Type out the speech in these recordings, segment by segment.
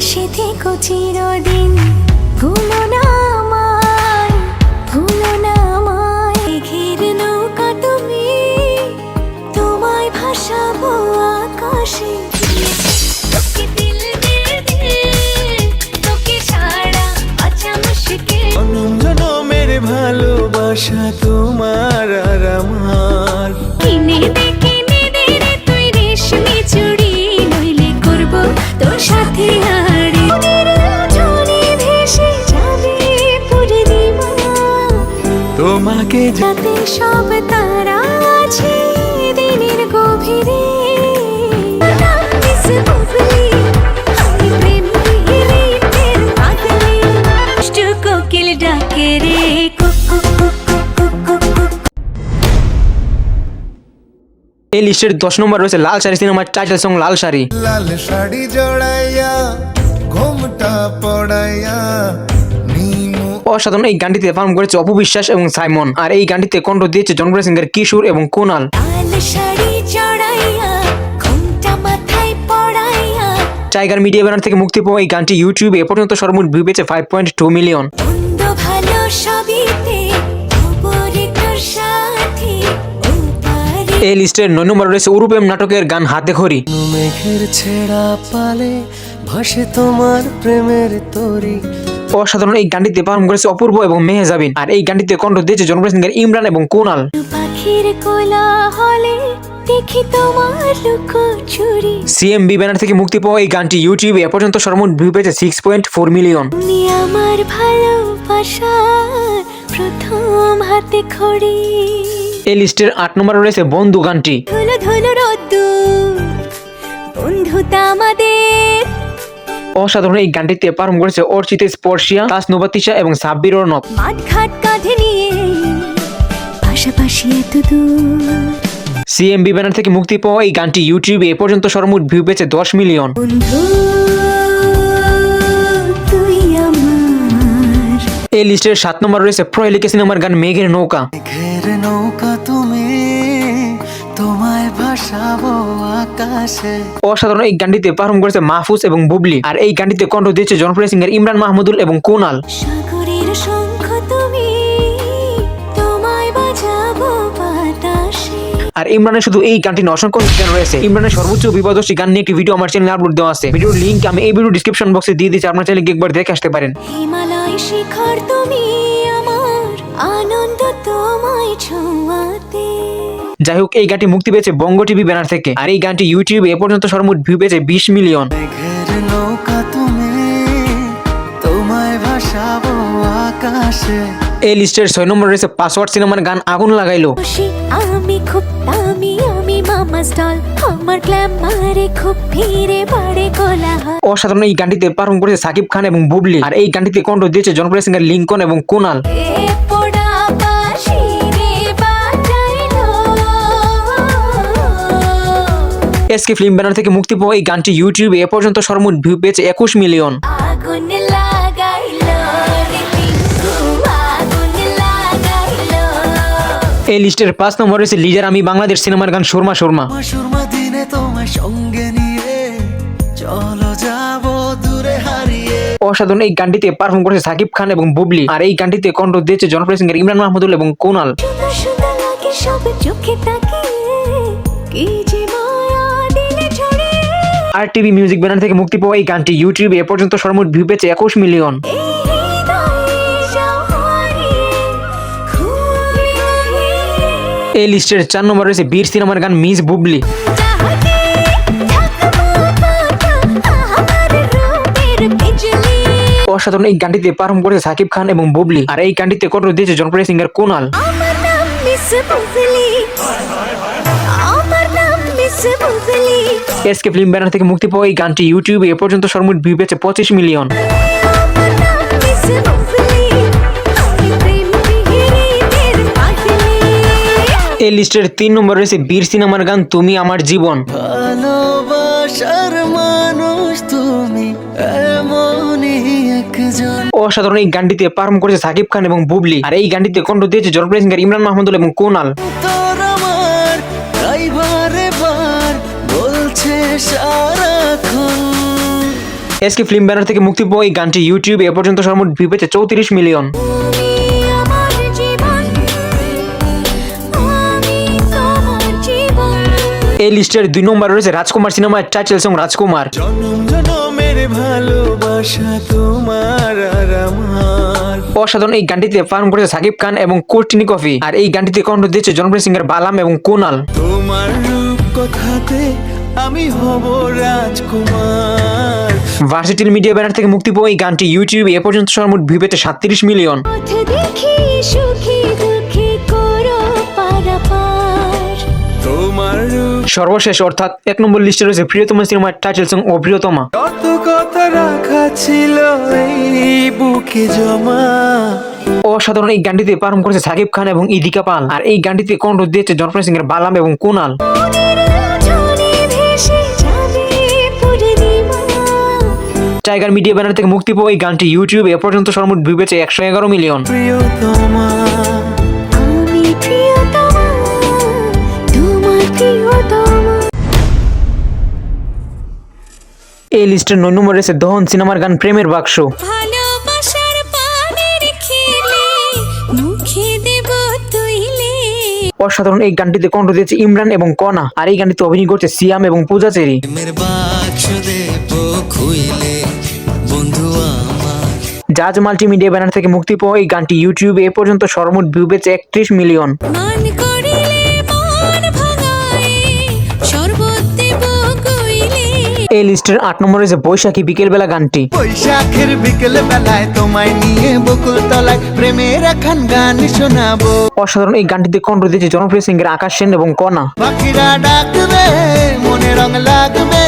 পাশে থেকো চিরদিন। ভুলো না না আমায়। নৌকা তুমি তোমায় ভালোবাসা তোমার আর এই লিস্টের দশ নম্বর রয়েছে লাল শাড়ি সিনেমার টাইটেল সং লাল শাড়ি। লাল শাড়ি জড়াইয়া ঘোমটা পড়াইয়া অসাধারণ এই গানটিতে পারফর্ম করেছে অপু বিশ্বাস এবং সাইমন। আর এই গানটিতে কণ্ঠ দিয়েছে জনপ্রিয় সিঙ্গার কিশোর এবং কুনাল। টাইগার মিডিয়া ব্যানার থেকে মুক্তি পাওয়া এই গানটি ইউটিউবে এ পর্যন্ত সর্বমোট ভিউ পেয়েছে ফাইভ পয়েন্ট টু মিলিয়ন এই লিস্টের নয় নম্বর রয়েছে উরুপেম নাটকের গান হাতে খড়ি। মেঘের ছেঁড়া পালে ভাসে তোমার প্রেমের তরি। অসাধারণ এই গানটিতে পারফর্ম করেছে অপূর্ব এবং মেহেজাবিন। আর এই গানটিতে কণ্ঠ দিয়েছে জনপ্রিয় সিঙ্গার ইমরান এবং কুনাল। পাখির কোলা হলে দেখি তোমার লুক ছুরি সিএমবি ব্যানার থেকে মুক্তি পাওয়া এই গানটি ইউটিউবে এ পর্যন্ত সর্বমোট ভিউ পেয়েছে সিক্স পয়েন্ট ফোর মিলিয়ন আমার ভালোবাসা প্রথম হাতে খড়ি। এই লিস্টের আট নম্বরে রয়েছে বন্ধু গানটি। ধুলো ধুলো রোদ্দুর বন্ধুতা আমাদের। অসাধারণ এই গানটিতে পারফর্ম করেছে অর্চিতে স্পর্শিয়া তাস নোবাতিশা এবং সাব্বির অর্ণব মাঠ ঘাট কাঁধে নিয়ে পাশাপাশি এত দূর। সিএমবি ব্যানার থেকে মুক্তি পাওয়া এই গানটি ইউটিউবে এ পর্যন্ত সর্বমোট ভিউ পেয়েছে দশ মিলিয়ন। বন্ধু এই লিস্টের সাত নম্বর রয়েছে প্রহেলিকা সিনেমার গান মেঘের নৌকা। মেঘের নৌকা তুমি তোমায় ভাসাবো আকাশে। অসাধারণ এই গানটিতে পারফর্ম করেছে মাহফুজ এবং বুবলি। আর এই গানটিতে কণ্ঠ দিয়েছে জনপ্রিয় সিঙ্গার ইমরান মাহমুদুল এবং কুনাল। সাগরের আর ইমরানের শুধু এই গানটি অসংখ্য গান রয়েছে। ইমরানের সর্বোচ্চ বিপদশী গান নিয়ে একটি ভিডিও আমার চ্যানেলে আপলোড দেওয়া আছে। ভিডিওর লিঙ্ক আমি এই ভিডিও ডিসক্রিপশন বক্সে দিয়ে দিচ্ছি আপনার চাইলে একবার দেখে আসতে পারেন। হিমালয় শিখর তুমি আমার আনন্দ তোমায় ছোঁয়াতে। যাই হোক এই গানটি মুক্তি পেয়েছে বঙ্গ টিভি ব্যানার থেকে। আর এই গানটি ইউটিউবে এ পর্যন্ত সর্বমোট ভিউ পেয়েছে বিশ মিলিয়ন তোমায় ভাসাবো। আকাশে। এই লিস্টের ছয় নম্বর রয়েছে পাসওয়ার্ড সিনেমার গান আগুন লাগাইলো। আমি খুব দামি আমি মামা স্টল। আমার গ্ল্যামারে খুব ভিড়ে বাড়ে কোলাহল। অসাধারণ এই গানটিতে পারফর্ম করেছে সাকিব খান এবং বুবলি। আর এই গানটিতে কণ্ঠ দিয়েছে জনপ্রিয় সিঙ্গার লিঙ্কন এবং কুনাল। এসকে ফিল্ম ব্যানার থেকে মুক্তি পাওয়া এই গানটি ইউটিউবে এ পর্যন্ত সর্বমোট ভিউ পেয়েছে একুশ মিলিয়ন এই লিস্টের পাঁচ নম্বর রয়েছে লিডার আমি বাংলাদেশ সিনেমার গান শর্মা শর্মা সুরমা দিনে তোমায় সঙ্গে নিয়ে চলো যাব দূরে হারিয়ে। অসাধারণ এই গানটিতে পারফর্ম করেছে সাকিব খান এবং বুবলি। আর এই গানটিতে কণ্ঠ দিয়েছে জনপ্রিয় সিঙ্গার ইমরান মাহমুদুল এবং Kunal. R TV music banner থেকে মুক্তি পাওয়া এই গানটি ইউটিউবে এ পর্যন্ত সর্বমোট ভিউ পেয়েছে একুশ মিলিয়ন এই লিস্টের চার নম্বর রয়েছে বীর সিনেমার গান মিস বুবলি। অসাধারণ এই গানটিতে পারফর্ম করেছে সাকিব খান এবং বুবলি। আর এই গানটিতে কণ্ঠ দিয়েছে জনপ্রিয় singer Kunal. SK film banner থেকে মুক্তি পাওয়া এই গানটি ইউটিউবে এ পর্যন্ত সর্বমোট ভিউ পেয়েছে পঁচিশ মিলিয়ন এই লিস্টের তিন নম্বর রয়েছে বীর সিনেমার গান তুমি আমার জীবন। ভালোবাসার মানুষ তুমি অসাধারণ এই গানটিতে পারফর্ম করেছে সাকিব খান এবং বুবলি। আর এই গানটিতে কণ্ঠ দিয়েছে জনপ্রিয় সিঙ্গার ইমরান মাহমুদুল এবং কুনাল। এসকে ফিল্ম ব্যানার থেকে মুক্তি পাওয়া এই গানটি ইউটিউবে এ পর্যন্ত সর্বমোট ভিউ পেয়েছে চৌত্রিশ মিলিয়ন। এই লিস্টের দুই নম্বর রয়েছে রাজকুমার সিনেমার টাইটেল সং রাজকুমার। অসাধারণ এই গানটিতে পারফর্ম করেছে সাকিব খান এবং কোর্টিনি কফি। আর এই গানটিতে কণ্ঠ দিয়েছে জনপ্রিয় সিঙ্গার বালাম এবং কুনাল। তোমার রূপ কথাতে আমি হব রাজকুমার। ভার্সিটিল মিডিয়া ব্যানার থেকে মুক্তি পাওয়া এই গানটি ইউটিউবে এ পর্যন্ত সর্বমোট ভিউ পেয়েছে সাতত্রিশ মিলিয়ন দেখি সুখী দুঃখী করো পারাপার। তোমার রূপ সর্বশেষ অর্থাৎ এক নম্বর লিস্টে রয়েছে প্রিয়তম সিনেমার টাইটেল সং ও প্রিয়তমা কত কথা রাখা ছিল এই বুকে জমা। অসাধারণ এই গানটিতে পারফর্ম করেছে সাকিব খান এবং ইদিকা পাল। আর এই গানটিতে কণ্ঠ দিয়েছে জনপ্রিয় সিং এর বালাম এবং কুনাল। টাইগার মিডিয়া ব্যানার থেকে মুক্তি পাওয়া এই গানটি ইউটিউবে এ পর্যন্ত সর্বমোট ভিউ পেয়েছে একশো এগারো মিলিয়ন। এই লিস্টের নয় নম্বর রয়েছে দহন সিনেমার গান প্রেমের বাক্স। ভালোবাসার পানের খেলে মুখে দেব তুইলে অসাধারণ এই গানটিতে কণ্ঠ দিয়েছে ইমরান এবং কনা আর এই গানটিতে অভিনয় করছে সিয়াম এবং পূজা চেরি। প্রেমের বাক্স দেব খুইলে বন্ধু আমার। জাজ মাল্টিমিডিয়া ব্যানার থেকে মুক্তি পাওয়া এই গানটি ইউটিউবে এ পর্যন্ত সর্বমোট ভিউ পেয়েছে একত্রিশ মিলিয়ন। এই লিস্টের আট নম্বর রয়েছে বৈশাখী বিকেলবেলা গানটি। বৈশাখের বিকেল বেলায় তোমায় নিয়ে বকুল তলায় প্রেমের এখন গান শোনাবো। অসাধারণ এই গানটিতে কণ্ঠ দিয়েছে জনপ্রিয় সিঙ্গার আকাশ সেন এবং কনা পাখিরা ডাকবে মনে রং লাগবে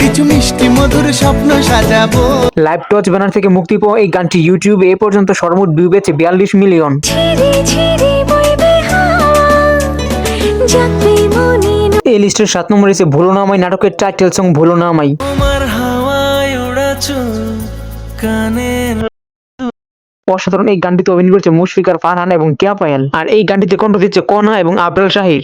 কিছু মিষ্টি মধুর স্বপ্ন সাজাবো। লাইভ টচ ব্যানার থেকে মুক্তি পাওয়া এই গানটি ইউটিউবে এ পর্যন্ত সর্বমোট ভিউ পেয়েছে বিয়াল্লিশ মিলিয়ন। জাগবে মনে এই লিস্টের সাত নম্বর রয়েছে ভুলো না আমায় নাটকের টাইটেল সং ভুলো না আমায়। তোমার হাওয়ায় ওড়াছ কানে অসাধারণ এই গানটিতে অভিনয় করেছে মুশফিকার ফারহান এবং কেয়া পায়েল। আর এই গানটিতে কণ্ঠ দিচ্ছে কনা এবং আবরাল শাহির।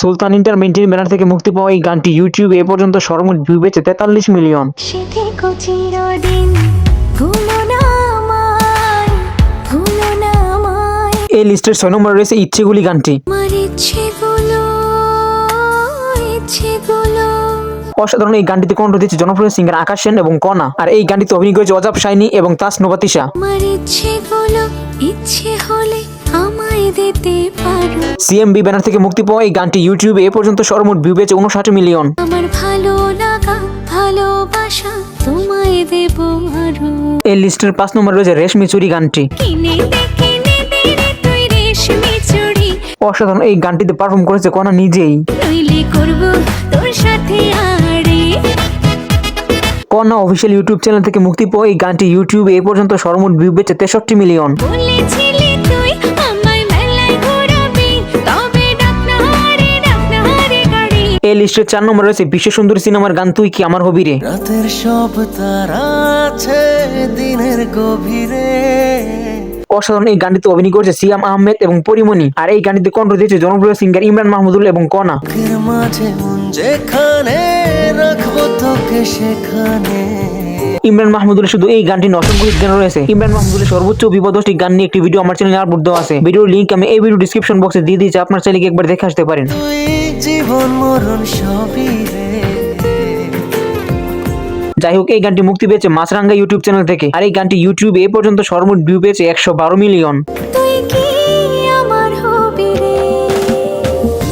সুলতান ইন্টারমেন্টের ব্যানার থেকে মুক্তি পাওয়া এই গানটি ইউটিউবে এ পর্যন্ত সর্বমোট ভিউ পেয়েছে তেতাল্লিশ মিলিয়ন। এই লিস্টের ছয় নম্বরে রয়েছে ইচ্ছেগুলি গানটি। অসাধারণ এই গানটিতে কণ্ঠ দিচ্ছে জনপ্রিয় সিঙ্গার আকাশ সেন এবং কনা আর এই গানটিতে অভিনয় করেছে অজাব শাইনি এবং তাস পারো। সিএমবি ব্যানার থেকে মুক্তি পাওয়া এই গানটি ইউটিউবে এ পর্যন্ত সর্বমোট ভিউ পেয়েছে উনষাট মিলিয়ন। আমার ভালো লাগা ভালোবাসা তোমায় দেব এই লিস্টের পাঁচ নম্বর রয়েছে রেশমি চুরি গানটি। অসাধারণ এই গানটিতে পারফর্ম করেছে কনা নিজেই। নইলে করব তোর সাথে আড়ে কনা অফিসিয়াল ইউটিউব চ্যানেল থেকে মুক্তি পাওয়া এই গানটি ইউটিউবে এ পর্যন্ত সর্বমোট ভিউ পেয়েছে তেষট্টি মিলিয়ন বলেছিলি তুই আমায় মেলায় ঘোরাবি তবে ডাক না হারে ডাক না হারে গাড়ি। এই লিস্টের চার নম্বরে রয়েছে বিশ্ব সুন্দরী সিনেমার গান তুই কি আমার হবি রে? রাতের সব তারা আছে দিনের গভীরে। অসাধারণ এই গানটিতে অভিনয় করেছে সিয়াম আহমেদ এবং পরিমণি। আর এই গানটিতে কণ্ঠ দিয়েছে জনপ্রিয় সিঙ্গার ইমরান মাহমুদুল এবং কনা। বুকের মাঝে রাখব তোকে সেখানে। ইমরান মাহমুদুলের শুধু এই গানটি নষ্ট করে গান রয়েছে। ইমরান মাহমুদুলের সর্বোচ্চ বিপদষ্টি গান নিয়ে একটি ভিডিও আমার চ্যানেলে আপলোড দেওয়া আছে। ভিডিওর লিংক আমি এই ভিডিও ডিসক্রিপশন বক্সে দিয়ে দিয়েছি আপনার গিয়ে একবার দেখে আসতে পারেন। জীবন মরণ সবই রে। যাই হোক এই গানটি মুক্তি পেয়েছে মাছরাঙ্গা ইউটিউব চ্যানেল থেকে। আর এই গানটি ইউটিউবে এ পর্যন্ত সর্বমোট ভিউ পেয়েছে একশো বারো মিলিয়ন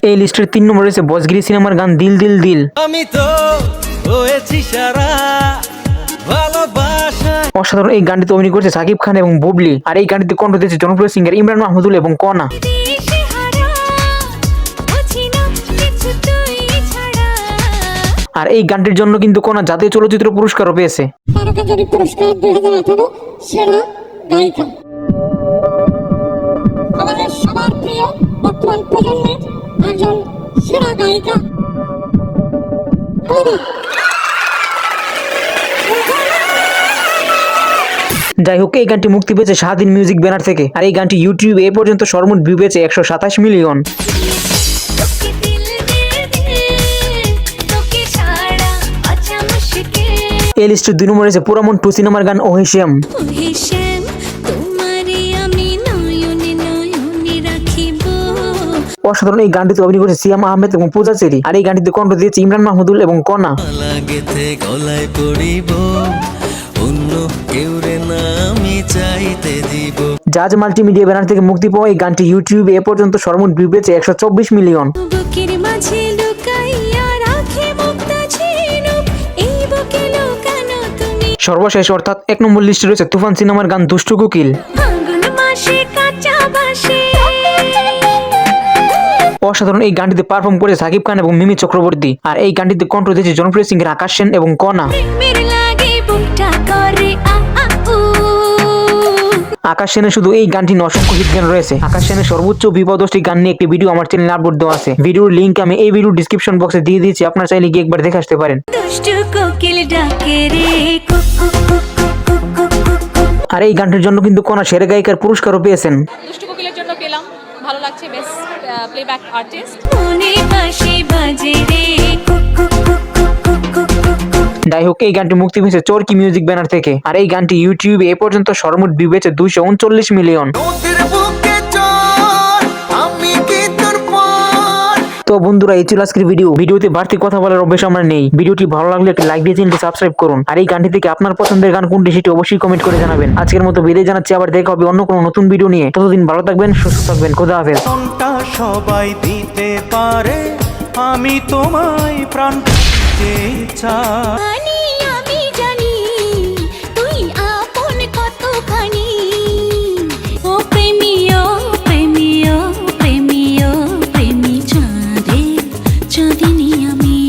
এই লিস্টের তিন নম্বর রয়েছে বজগিরি সিনেমার গান দিল দিল দিল। আমি তো হয়েছি সারা অসাধারণ এই গানটিতে অভিনয় করেছে সাকিব খান এবং বুবলি। আর এই গানটিতে কণ্ঠ দিয়েছে জনপ্রিয় সিঙ্গার ইমরান মাহমুদুল এবং কনা। আর এই গানটির জন্য কিন্তু কনা জাতীয় চলচ্চিত্র পুরস্কারও পেয়েছে। পুরস্কার দুই হাজার আঠারো সেরা গায়িকা। আমাদের সবার প্রিয় বর্তমান প্রজন্মের একজন সেরা গায়িকা। যাই হোক এই গানটি মুক্তি পেয়েছে স্বাধীন মিউজিক ব্যানার থেকে আর এই গানটি ইউটিউবে এ পর্যন্ত সর্বমোট ভিউ পেয়েছে একশো সাতাশ মিলিয়ন। এই লিস্টের দুই নম্বরে আছে পুরামন টু সিনেমার গান রাখিব। অসাধারণ এই গানটিতে অভিনয় করেছে সিয়াম আহমেদ এবং পূজা চেরি। আর এই গানটিতে কণ্ঠ দিয়েছে ইমরান মাহমুদুল এবং কনা। জাজ মাল্টিমিডিয়া ব্যানার থেকে মুক্তি পাওয়া এই গানটি ইউটিউবে এ পর্যন্ত সর্বমোট ভিউ পেয়েছে একশো চব্বিশ মিলিয়ন। সর্বশেষ অর্থাৎ এক নম্বর লিস্টে রয়েছে তুফান সিনেমার গান দুষ্টু কুকিল। অসাধারণ এই গানটিতে পারফর্ম করে সাকিব খান এবং মিমি চক্রবর্তী। আর এই গানটিতে কণ্ঠ দিয়েছে জনপ্রিয় সিং আকাশ সেন এবং কনা আকাশ সেনের শুধু এই গানটি অসংখ্য হিট গান রয়েছে। আকাশ সেনের সর্বোচ্চ বিপদষ্টি গান নিয়ে একটি ভিডিও আমার চ্যানেলে আপলোড দেওয়া আছে। ভিডিওর লিংক আমি এই ভিডিও ডিসক্রিপশন বক্সে দিয়ে দিয়েছি আপনার চাইলে গিয়ে একবার দেখে আসতে পারেন। দুষ্টু কোকিল ডাকে রে কুকু কুকু কুকু কুকু আর এই গানটির জন্য কিন্তু কোনা সেরা গায়িকার পুরস্কারও পেয়েছেন। দুষ্টু কোকিলের জন্য পেলাম ভালো লাগছে বেস্ট প্লেব্যাক আর্টিস্ট মনে বাসি বাজে রে যাই হোক এই গানটি মুক্তি পেয়েছে চরকি মিউজিক ব্যানার থেকে। আর এই গানটি ইউটিউবে এ পর্যন্ত সর্বমোট ভিউ পেয়েছে দুইশো উনচল্লিশ মিলিয়ন তো বন্ধুরা এই ছিল আজকের ভিডিও ভিডিওতে বাড়তি কথা বলার অভ্যেস আমার নেই। ভিডিওটি ভালো লাগলে একটি লাইক দিয়ে চ্যানেলটি সাবস্ক্রাইব করুন। আর এই গানটি থেকে আপনার পছন্দের গান কোনটি সেটি অবশ্যই কমেন্ট করে জানাবেন। আজকের মতো বিদায় জানাচ্ছি আবার দেখা হবে অন্য কোনো নতুন ভিডিও নিয়ে। ততদিন ভালো থাকবেন সুস্থ থাকবেন। খোদা হাফেজ। সবাই দিতে পারে আমি তোমায় প্রাণ দিতে চাই